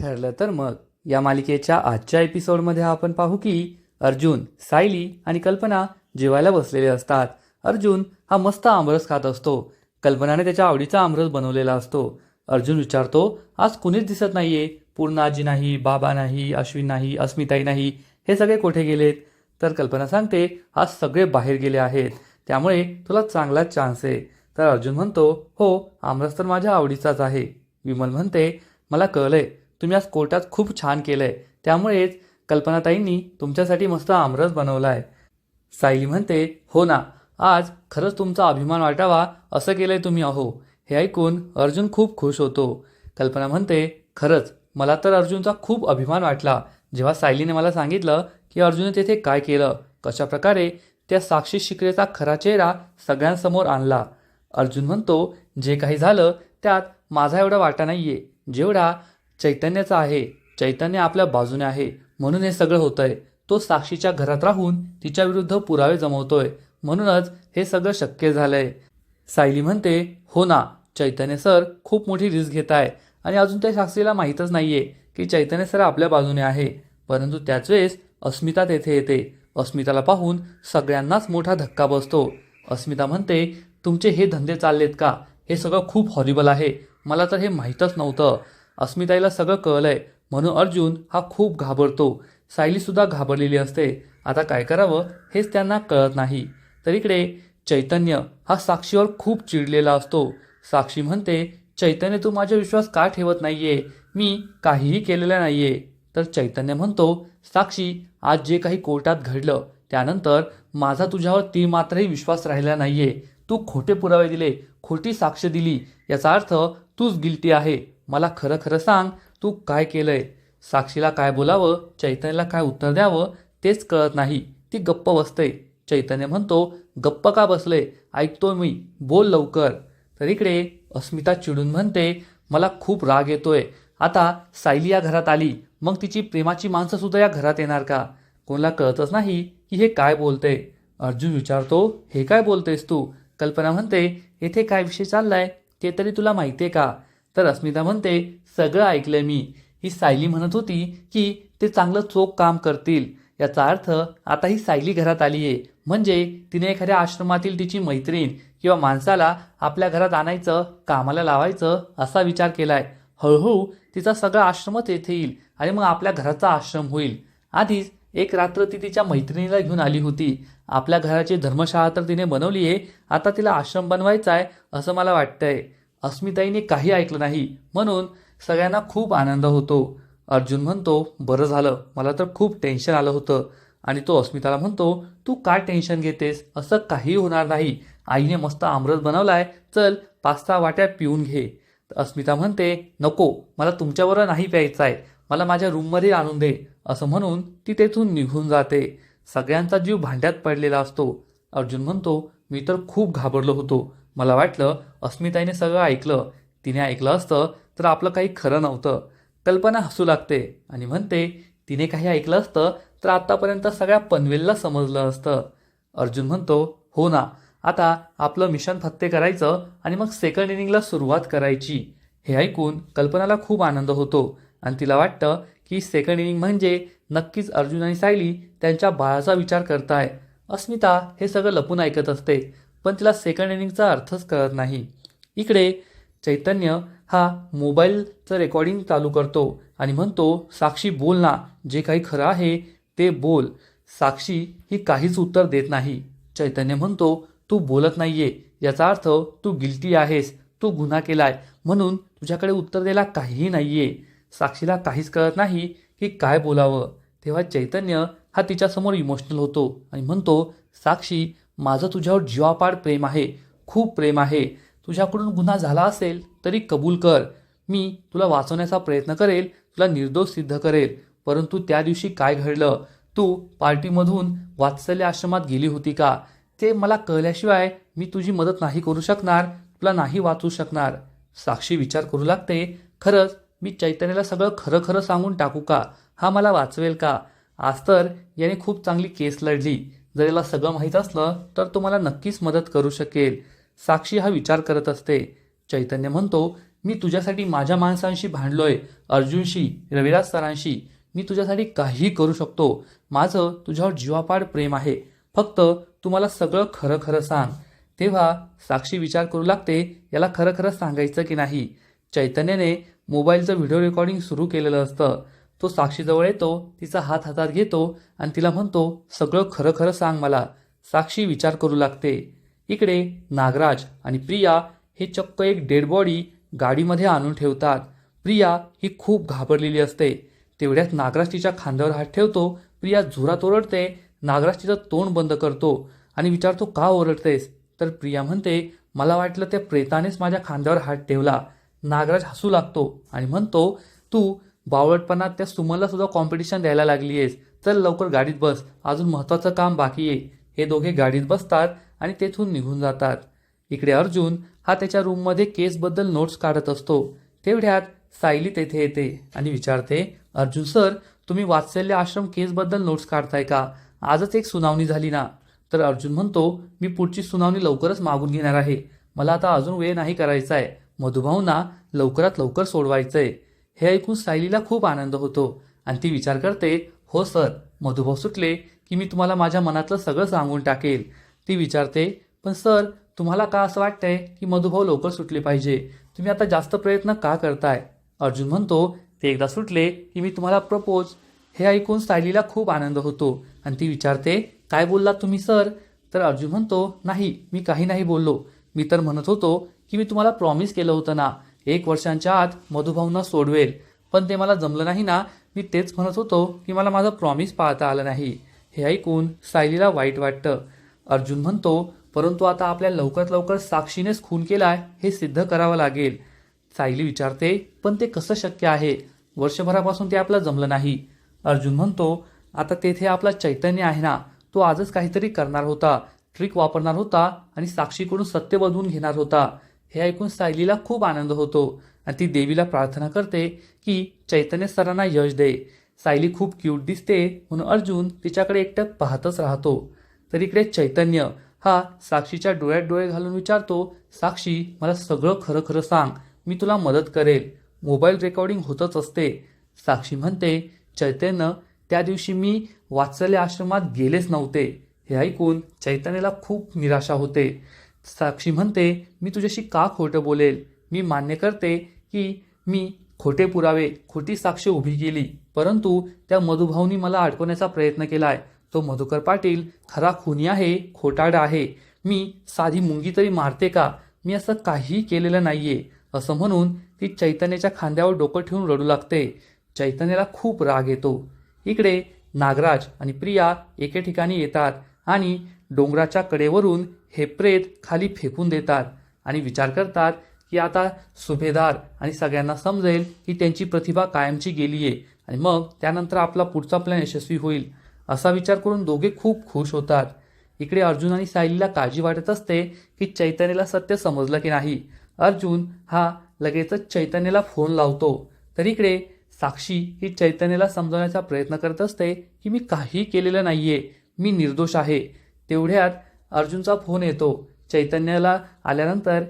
ठरलं तर मग. या मालिकेच्या आजच्या एपिसोडमध्ये आपण पाहू की अर्जुन सायली आणि कल्पना जेवायला बसलेले असतात. अर्जुन हा मस्त आमरस खात असतो. कल्पनाने त्याच्या आवडीचा आमरस बनवलेला असतो. अर्जुन विचारतो आज कुणीच दिसत नाहीये. पूर्ण आजी नाही बाबा नाही अश्विन नाही अस्मिताई नाही. हे सगळे कुठे गेलेत? तर कल्पना सांगते आज सगळे बाहेर गेले आहेत. त्यामुळे तुला चांगलाच चान्स आहे. तर अर्जुन म्हणतो हो आमरस तर माझ्या आवडीचाच आहे. विमल म्हणते मला कळलंय. तुम्ही आज कोर्टात खूप छान केलंय. त्यामुळेच कल्पनाताईंनी तुमच्यासाठी मस्त आमरस बनवलाय. सायली म्हणते हो ना आज खरंच तुमचा अभिमान वाटावा असं केलंय तुम्ही अहो. हे ऐकून अर्जुन खूप खुश होतो. कल्पना म्हणते खरंच मला तर अर्जुनचा खूप अभिमान वाटला. जेव्हा सायलीने मला सांगितलं की अर्जुनने तेथे काय केलं कशा प्रकारे त्या साक्षी शिकरेचा खरा चेहरा सगळ्यांसमोर आणला. अर्जुन म्हणतो जे काही झालं त्यात माझा एवढा वाटा नाहीये. जेवढा चैतन्याचा आहे चैतन्य आपल्या बाजूने आहे. म्हणून हे सगळं होतंय. तो साक्षीच्या घरात राहून तिच्या विरुद्ध पुरावे जमवतोय. म्हणूनच हे सगळं शक्य झालंय. सायली म्हणते हो ना चैतन्य सर खूप मोठी रिस्क घेत आहे आणि अजून त्या साक्षीला माहीतच नाहीये की चैतन्य सर आपल्या बाजूने आहे. परंतु त्याच वेळेस अस्मिता तेथे येते. अस्मिताला पाहून सगळ्यांनाच मोठा धक्का बसतो. अस्मिता म्हणते तुमचे हे धंदे चाललेत का? हे सगळं खूप हॉरिबल आहे. मला तर हे माहीतच नव्हतं. अस्मिताईला सगळं कळलंय. म्हणून अर्जुन हा खूप घाबरतो. सायलीसुद्धा घाबरलेली असते. आता काय करावं हेच त्यांना कळत नाही. तर इकडे चैतन्य हा साक्षीवर खूप चिडलेला असतो. साक्षी म्हणते चैतन्य तू माझा विश्वास का ठेवत नाहीये? मी काहीही केलेलं नाहीये. तर चैतन्य म्हणतो साक्षी आज जे काही कोर्टात घडलं त्यानंतर माझा तुझ्यावर ती मात्रही विश्वास राहिला नाहीये. तू खोटे पुरावे दिले खोटी साक्ष दिली. याचा अर्थ तूच गिल्टी आहे. मला खरं खरं सांग तू काय केलंय? साक्षीला काय बोलावं चैतन्यला काय उत्तर द्यावं तेच कळत नाही. ती गप्प बसते. चैतन्य म्हणतो गप्प का बसले? ऐकतो मी. बोल लवकर. तर इकडे अस्मिता चिडून म्हणते मला खूप राग येतोय. आता सायली या घरात आली. मग तिची प्रेमाची माणसं सुद्धा या घरात येणार का? कोणाला कळतच नाही की हे काय बोलते. अर्जुन विचारतो हे काय बोलतेस तू? कल्पना म्हणते येथे काय विषय चाललाय? ते तरी तुला माहिती आहे का? तर अस्मिता म्हणते सगळं ऐकलंय मी. ही सायली म्हणत होती की ते चांगलं चोख काम करतील. याचा अर्थ आता ही सायली घरात आली आहे म्हणजे तिने एखाद्या आश्रमातील तिची मैत्रीण किंवा माणसाला आपल्या घरात आणायचं कामाला लावायचं असा विचार केलाय. हळूहळू तिचा सगळा आश्रमच येथे येईल आणि मग आपल्या घराचा आश्रम होईल. आधीच एक रात्र ती तिच्या मैत्रिणीला घेऊन आली होती. आपल्या घराची धर्मशाळा तर तिने बनवली आहे आता तिला आश्रम बनवायचा आहे असं मला वाटतंय. अस्मिताईने काही ऐकलं नाही. म्हणून सगळ्यांना खूप आनंद होतो. अर्जुन म्हणतो बरं झालं. मला तर खूप टेन्शन आलं होतं. आणि तो अस्मिताला म्हणतो तू काय टेन्शन घेतेस? असं काही होणार नाही. आईने मस्त आमरस बनवलाय. चल पाच सहा वाट्या पिऊन घे. अस्मिता म्हणते नको. मला तुमच्याबरोबर नाही प्यायचं आहे मला माझ्या रूममध्ये आणून दे. असं म्हणून ती तेथून निघून जाते. सगळ्यांचा जीव भांड्यात पडलेला असतो. अर्जुन म्हणतो मी तर खूप घाबरलो होतो. मला वाटलं अस्मिताईने सगळं ऐकलं. तिने ऐकलं असतं तर आपलं काही खरं नव्हतं. कल्पना हसू लागते आणि म्हणते तिने काही ऐकलं असतं तर आत्तापर्यंत सगळ्या पनवेलला समजलं असतं. अर्जुन म्हणतो हो ना आता आपलं मिशन फत्ते करायचं आणि मग सेकंड इनिंगला सुरुवात करायची. हे ऐकून कल्पनाला खूप आनंद होतो आणि तिला वाटतं की सेकंड इनिंग म्हणजे नक्कीच अर्जुन आणि सायली त्यांच्या बाळाचा विचार करताय. अस्मिता हे सगळं लपून ऐकत असते. पण तिला सेकंड इनिंगचा अर्थच कळत नाही. इकडे चैतन्य हा मोबाईलचं रेकॉर्डिंग चालू करतो आणि म्हणतो साक्षी बोल ना. जे काही खरं आहे ते बोल. साक्षी ही काहीच उत्तर देत नाही. चैतन्य म्हणतो तू बोलत नाहीये. याचा अर्थ तू गिल्टी आहेस. तू गुन्हा केलाय. म्हणून तुझ्याकडे उत्तर द्यायला काहीही नाहीये. साक्षीला काहीच कळत नाही की काय बोलावं. तेव्हा चैतन्य हा तिच्यासमोर इमोशनल होतो आणि म्हणतो साक्षी माझं तुझ्यावर जीवापाड प्रेम आहे खूप प्रेम आहे. तुझ्याकडून गुन्हा झाला असेल तरी कबूल कर. मी तुला वाचवण्याचा प्रयत्न करेल तुला निर्दोष सिद्ध करेल. परंतु त्या दिवशी काय घडलं? तू पार्टीमधून वात्सल्य आश्रमात गेली होती का? ते मला कळल्याशिवाय मी तुझी मदत नाही करू शकणार तुला नाही वाचू शकणार. साक्षी विचार करू लागते खरंच मी चैतन्याला सगळं खरं खरं सांगून टाकू का? हा मला वाचवेल का? आज तर याने खूप चांगली केस लढली. जर याला सगळं माहीत असलं तर तुम्हाला मला नक्कीच मदत करू शकेल. साक्षी हा विचार करत असते. चैतन्य म्हणतो मी तुझ्यासाठी माझ्या माणसांशी भांडलोय. अर्जुनशी रविराज सरांशी. मी तुझ्यासाठी काहीही करू शकतो. माझं तुझ्यावर जीवापाड प्रेम आहे. फक्त तू मला सगळं खरं खरं सांग. तेव्हा साक्षी विचार करू लागते याला खरं खरं सांगायचं की नाही? चैतन्याने मोबाईलचं व्हिडिओ रेकॉर्डिंग सुरू केलेलं असतं. तो साक्षीजवळ येतो तिचा हात हातात घेतो आणि तिला म्हणतो सगळं खरं खरं सांग मला. साक्षी विचार करू लागते. इकडे नागराज आणि प्रिया हे चक्क एक डेड बॉडी गाडीमध्ये आणून ठेवतात. प्रिया ही खूप घाबरलेली असते. तेवढ्यात नागराज तिच्या खांद्यावर हात ठेवतो. प्रिया झुरात ओरडते. नागराज तिचं तोंड बंद करतो आणि विचारतो का ओरडतेस? तर प्रिया म्हणते मला वाटलं त्या प्रेतानेच माझ्या खांद्यावर हात ठेवला. नागराज हसू लागतो आणि म्हणतो तू बावळटपणात त्या सुमनला सुद्धा कॉम्पिटिशन द्यायला लागली आहेस. चल लवकर गाडीत बस. अजून महत्त्वाचं काम बाकी आहे. हे दोघे गाडीत बसतात आणि तेथून निघून जातात. इकडे अर्जुन हा त्याच्या रूममध्ये केसबद्दल नोट्स काढत असतो. तेवढ्यात सायली तेथे येते आणि विचारते अर्जुन सर तुम्ही वात्सल्य आश्रम केसबद्दल नोट्स काढताय का? आजच एक सुनावणी झाली ना? तर अर्जुन म्हणतो मी पुढची सुनावणी लवकरच मागून घेणार आहे. मला आता अजून वेळ नाही करायचा आहे मधुभाऊंना लवकरात लवकर सोडवायचं आहे हे ऐकून सायलीला खूप आनंद होतो. आणि ती विचार करते हो सर मधुभाऊ सुटले की मी तुम्हाला माझ्या मनातलं सगळं सांगून टाकेल. ती विचारते पण सर तुम्हाला का असं वाटतंय की मधुभाऊ लवकर सुटले पाहिजे? तुम्ही आता जास्त प्रयत्न का करताय? अर्जुन म्हणतो ते एकदा सुटले की मी तुम्हाला प्रपोज. हे ऐकून सायलीला खूप आनंद होतो. आणि ती विचारते काय बोललात तुम्ही सर? तर अर्जुन म्हणतो नाही मी काही नाही बोललो. मी तर म्हणत होतो की मी तुम्हाला प्रॉमिस केलं होतं ना. एक वर्षांच्या आत मधुभाऊंना सोडवेल. पण ते मला जमलं नाही ना. मी तेच म्हणत होतो की मला माझं प्रॉमिस पाळता आलं नाही. हे ऐकून सायलीला वाईट वाटतं. अर्जुन म्हणतो परंतु आता आपल्या लवकरात लवकर साक्षीनेच खून केलाय हे सिद्ध करावं लागेल. सायली विचारते पण ते कसं शक्य आहे? वर्षभरापासून ते आपलं जमलं नाही. अर्जुन म्हणतो आता तेथे आपला चैतन्य आहे ना. तो आजच काहीतरी करणार होता. ट्रिक वापरणार होता आणि साक्षीकडून सत्य बदलून घेणार होता. हे ऐकून सायलीला खूप आनंद होतो आणि ती देवीला प्रार्थना करते की चैतन्य सरांना यश दे. सायली खूप क्यूट दिसते म्हणून अर्जुन तिच्याकडे एकटक पाहतच राहतो. तर इकडे चैतन्य हा साक्षीच्या डोळ्यात डोळे घालून विचारतो साक्षी मला सगळं खरं खरं सांग. मी तुला मदत करेल. मोबाईल रेकॉर्डिंग होतच असते. साक्षी म्हणते चैतन्य त्या दिवशी मी वात्सल्य आश्रमात गेलेच नव्हते. हे ऐकून चैतन्याला खूप निराशा होते. साक्षी म्हणते मी तुझ्याशी का खोटं बोलेल? मी मान्य करते की मी खोटे पुरावे खोटी साक्ष उभी केली. परंतु त्या मधुभाऊनी मला अडकवण्याचा प्रयत्न केलाय. तो मधुकर पाटील खरा खुनी आहे खोटाडा आहे. मी साधी मुंगी तरी मारते का? मी असं काहीही केलेलं नाहीये. असं म्हणून ती चैतन्याच्या खांद्यावर डोकं ठेवून रडू लागते. चैतन्याला खूप राग येतो. इकडे नागराज आणि प्रिया एके ठिकाणी येतात आणि डोंगराच्या कडेवरून हे प्रेत खाली फेकून देतात आणि विचार करतात की आता सुभेदार आणि सगळ्यांना समजेल की त्यांची प्रतिभा कायमची गेली आहे आणि मग त्यानंतर आपला पुढचा प्लॅन यशस्वी होईल असा विचार करून दोघे खूप खुश होतात. इकडे अर्जुन आणि सायलीला काळजी वाटत असते की चैतन्याला सत्य समजलं की नाही. अर्जुन हा लगेचच चैतन्याला फोन लावतो. तर इकडे साक्षी ही चैतन्याला समजवण्याचा प्रयत्न करत असते की मी काही केलेलं नाहीये मी निर्दोष आहे. तेवढ्यात अर्जुनचा फोन येतो. चैतन्याला आल्यानंतर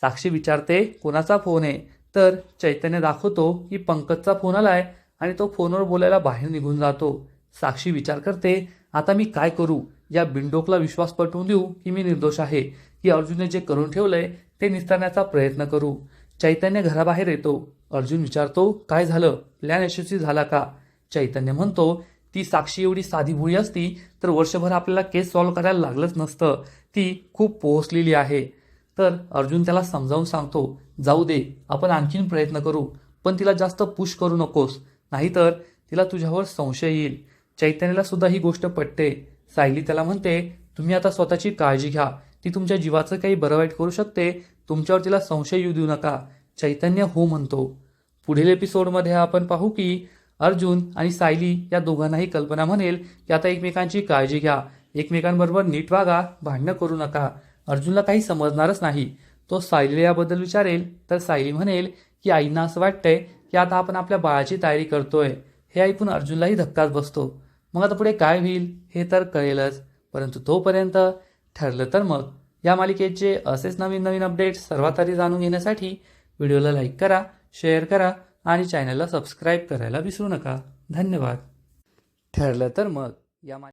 साक्षी विचारते कोणाचा फोन आहे? तर चैतन्य दाखवतो की पंकजचा फोन आला आहे आणि तो फोनवर बोलायला बाहेर निघून जातो. साक्षी विचार करते आता मी काय करू? या बिंडोकला विश्वास पटवून देऊ की मी निर्दोष आहे की अर्जुनने जे करून ठेवलंय ते निस्तारण्याचा प्रयत्न करू? चैतन्य घराबाहेर येतो. अर्जुन विचारतो काय झालं? प्लॅन यशस्वी झाला का? चैतन्य म्हणतो ती साक्षी एवढी साधी भुळी असती तर वर्षभर आपल्याला केस सॉल्व्ह करायला लागलंच नसतं. ती खूप पोहोचलेली आहे. तर अर्जुन त्याला समजावून सांगतो जाऊ दे आपण आणखीन प्रयत्न करू पण तिला जास्त पुश करू नकोस नाहीतर तिला तुझ्यावर संशय येईल. चैतन्याला सुद्धा ही गोष्ट पटते. सायली त्याला म्हणते तुम्ही आता स्वतःची काळजी घ्या. ती तुमच्या जीवाचं काही बरं वाईट करू शकते. तुमच्यावर तिला संशय येऊ देऊ नका. चैतन्य हो म्हणतो. पुढील एपिसोडमध्ये आपण पाहू की अर्जुन आणि सायली या दोघांनाही कल्पना म्हणेल की आता एकमेकांची काळजी घ्या. एकमेकांबरोबर नीट वागा भांडणं करू नका. अर्जुनला काही समजणारच नाही. तो सायलीला याबद्दल विचारेल तर सायली म्हणेल की आईंना असं वाटतंय की आता आपण आपल्या बाळाची तयारी करतोय. हे ऐकून अर्जुनलाही धक्काच बसतो. मग आता पुढे काय होईल हे तर कळेलच. परंतु तोपर्यंत ठरलं तर मग. या मालिकेचे असेच नवीन नवीन अपडेट्स सर्वात आधी जाणून घेण्यासाठी व्हिडिओला लाईक करा शेअर करा आणि चॅनलला सबस्क्राईब करायला विसरू नका. धन्यवाद. ठरलं तर मग या मा